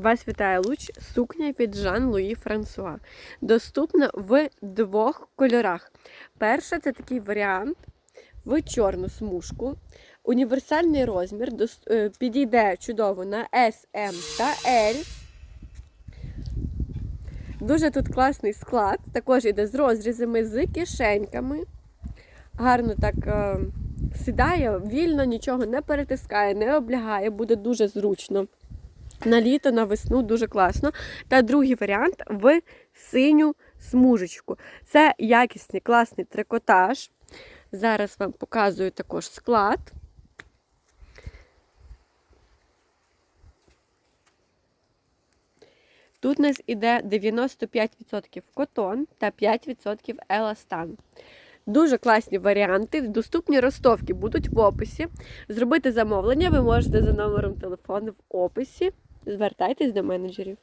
Вас вітає луч сукня від Жан Луї Франсуа. Доступна в двох кольорах. Перша це такий варіант в чорну смужку. Універсальний розмір е, підійде чудово на S, M та L. Дуже тут класний склад. Також іде з розрізами, з кишеньками. Гарно так е, сідає, вільно, нічого не перетискає, не облягає, буде дуже зручно. На літо, на весну дуже класно. Та другий варіант в синю смужечку. Це якісний класний трикотаж. Зараз вам показую також склад. Тут у нас іде 95% котон та 5% еластан. Дуже класні варіанти. Доступні ростовки будуть в описі. Зробити замовлення ви можете за номером телефону в описі. Звертайтесь до менеджерів.